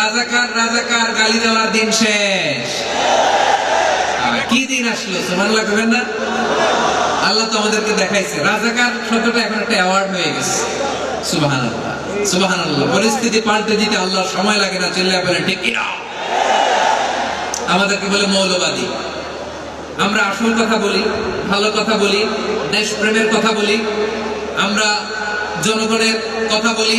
রাজাকার রাজাকার, গালি দেওয়ার দিন শেষ। কি দিন আসলো? সুবহানাল্লাহ কবেন না? আল্লাহ তো আমাদেরকে দেখাইছে। রাজাকার শব্দটা এখন একটা অ্যাওয়ার্ড হয়ে গেছে। সুবহানাল্লাহ সুবহানাল্লাহ। পরিস্থিতি পাল্টে দিতে আল্লাহর সময় লাগে না, চিল্লায় বলেন, ঠিক আমাদেরকে বলে মৌলবাদী। আমরা আসল কথা বলি, ভালো কথা বলি, দেশপ্রেমের কথা বলি, আমরা জনগণের কথা বলি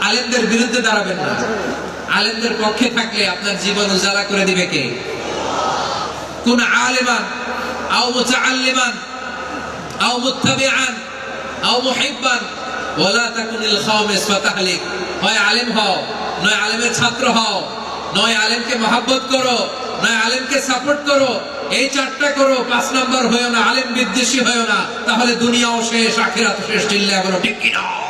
আলেমদের বিরুদ্ধে দাঁড়াবেন না। আলেমদের পক্ষে থাকলে আপনার জীবন উজালা করে দিবে কে? কোন আলেমান? আলেম নয় আলেমের নয় আলেমকে করো, নয় আলেমকে সাপোর্ট করো, এই চারটা করো, পাঁচ নাম্বার হয়েও না, আলেম বিদ্বেষী হয়েও না, তাহলে দুনিয়াও শেষ আখিরাত শেষ চিল্লা বলো, ঠিক কিনা?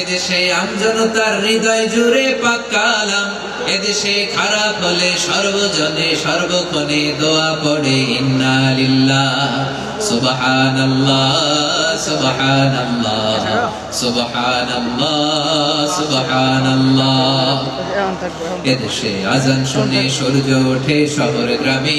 এদেশে আমজনতার হৃদয় জুড়ে পাকালাম এদেশে খারাপ হলে সর্বজনে সর্বক্ষণে দোয়া পড়ে, ইন্না লিল্লাহ, সুবহানাল্লাহ সুবহানাল্লাহ সুবহানাল্লাহ সুবহানাল্লাহ। এদেশে আজান শুনে সূর্য ওঠে শহর গ্রামে।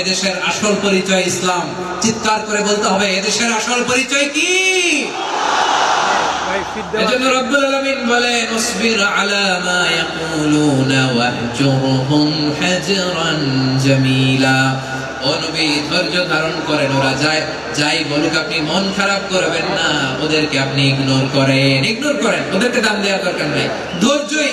এদেশের আসল পরিচয় ইসলাম। চিৎকার করে বলতে হবে এদেশের আসল পরিচয় কি? ধারণ করেন ওরা যায় যাই বলুক আপনি মন খারাপ করবেন না। ওদেরকে আপনি ইগনোর করেন ইগনোর করেন। ওদেরকে দাম দেওয়া দরকার নাই। ধৈর্যই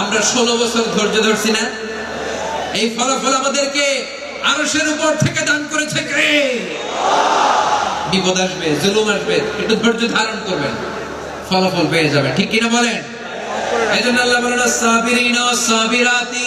আমরা ষোলো বছর ধৈর্য ধরছি না। এই ফলাফল আমাদেরকে আরসের উপর থেকে দান করেছে কে? বিপদ আসবে জুলুম আসবে একটু ধৈর্য ধারণ করবেন। ফলাফল পেয়ে যাবে ঠিক কিনা বলেন? এই জন্য আল্লাহ বলেন সাবিরিনা সাবিরাতি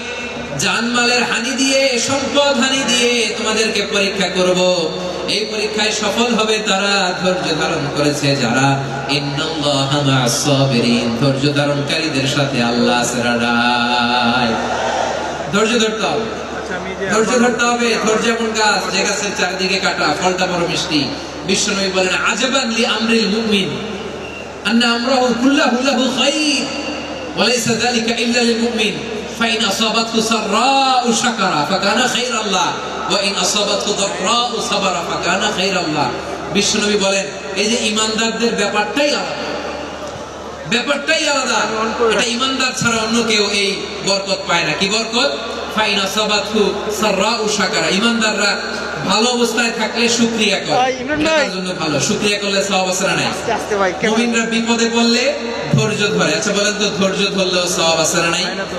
জানমালের হানি দিয়ে সম্পদ হানি দিয়ে তোমাদেরকে পরীক্ষা করব। এই পরীক্ষায় সফল হবে তারা ধৈর্য ধারণ করেছে যারা। ধৈর্য ধারণকারীদের সাথে আল্লাহ ধৈর্য ধরতে হবে। ধৈর্য ধরতে হবে ধৈর্য এমন গাছ যে গাছের চারদিকে কাটা ফলটা বড় মিষ্টি। বিশ্বনবী বলেন আজবানলি আমরিল মুমিন আন্না আমরাহু কুল্লাহু লাহু খাইর ওয়ালাইসা যালিকা ইল্লা লিল মুমিন। فإن أصابته سراء شكر فكان خير الله وإن أصابته ضراء صبر فكان خير الله বিশ্বনবী বলেন এই যে ইমানদারদের ব্যাপারটাই আলাদা ব্যাপারটাই আলাদা এটা ইমানদার ছাড়া অন্য কেউ এই বরকত পায় না কি বরকত ফাইন আসাবাতহু সাররাউ শাকারা ইমানদাররা ভালো অবস্থায় থাকলে শুকরিয়া করে ভাই, ইমরান এটা ভাই। তার জন্য ভালো শুকরিয়া করলে সওয়াব আছে না নাই আস্তে আস্তে ভাই কেমন মুমিনরা বিপদে পড়লে ধৈর্য ধরে আচ্ছা বলেন তো ধৈর্য ধরলেও সওয়াব আছে না নাই হয় না তো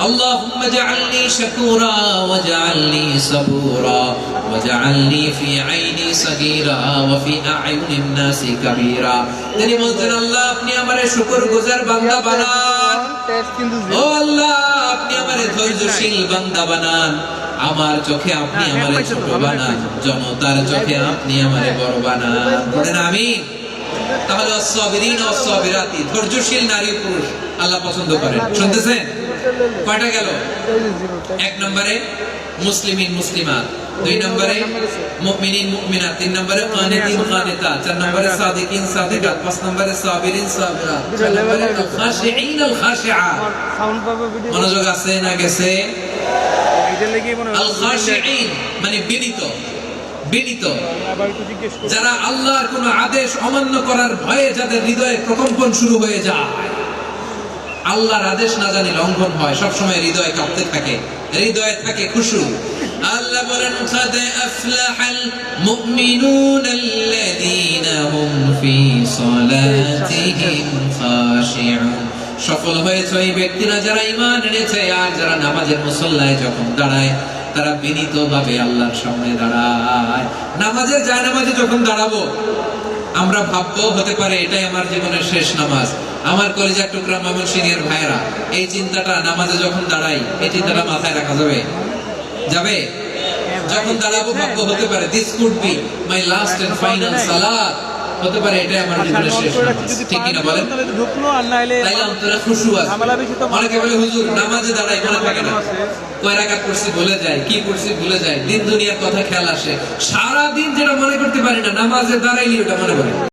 اللهم اجعلني شكورا واجعلني صبورا واجعلني في عيني صغيرا وفي اعين الناس كبيرا তিনি বলতেন আল্লাহ আপনি আমারে শুকর গুজার বান্দা বানান টেস্ট কিন্তু ও আল্লাহ আপনি আমারে ধৈর্যশীল বান্দা বানান আমার চোখে আপনি হ্যাঁ, আমারে হ্যাঁ, ছোট পাইছো তো, বানান জনতার চোখে আপনি আমারে বড় বানান বলেন আমিন তাহলে অসবিরিন অসবিরাতি ধৈর্যশীল নারী পুরুষ আল্লাহ পছন্দ করেন শুনতেছেন কয়টা গেল? এক নম্বরে মুসলিমিন দুই নম্বরে মুমিনিন তিন নম্বরে কানিতিন চার নম্বরে সাদিকিন পাঁচ নম্বরে সাবিরিন নম্বরে আল ভিডিও মনোযোগ আছে না গেছে? আল মানে বিনীত। বিনীত। যারা আল্লাহর কোন আদেশ অমান্য করার ভয়ে যাদের হৃদয়ে প্রকম্পন শুরু হয়ে যায়। আল্লাহর আদেশ না জানি লঙ্ঘন হয় সবসময় হৃদয়ে কাঁপতে থাকে হৃদয়ে থাকে খুশু আল্লাহ বলেন قد أفلح المؤمنون الذين هم في صلاتهم خاشعون সফল হয়েছে ওই ব্যক্তিরা যারা ইমান এনেছে আর যারা নামাজের মুসল্লায় যখন দাঁড়ায় তারা বিনীত ভাবে আল্লাহর সামনে দাঁড়ায় নামাজের যায় নামাজে যখন দাঁড়াবো আমরা ভাববো হতে পারে এটাই আমার জীবনের শেষ নামাজ আমার কলেজার টুকরা মামুন সিনিয়র ভাইরা এই চিন্তাটা নামাজে যখন দাঁড়াই, এই চিন্তাটা মাথায় রাখা যাবে? যাবে? যখন দাঁড়াবো ভাববো হতে পারে this could be my last and final সালাত হতে পারে আমার জীবনের শেষ ঠিক কিনা বলেন? ঢুকলো আর নাইলে তাইলে অন্তরে খুশু আছে। অনেকে বলে, হুজুর, নামাজে দাঁড়াই মনে থাকে না। কয় রাকাত ভুলে যায় কি পড়ছি, ভুলে যায় দিন দুনিয়ার কথা খেয়াল আসে। সারা দিন যেটা মনে করতে পারি না, নামাজে দাঁড়াইলে ওটা মনে পড়ে।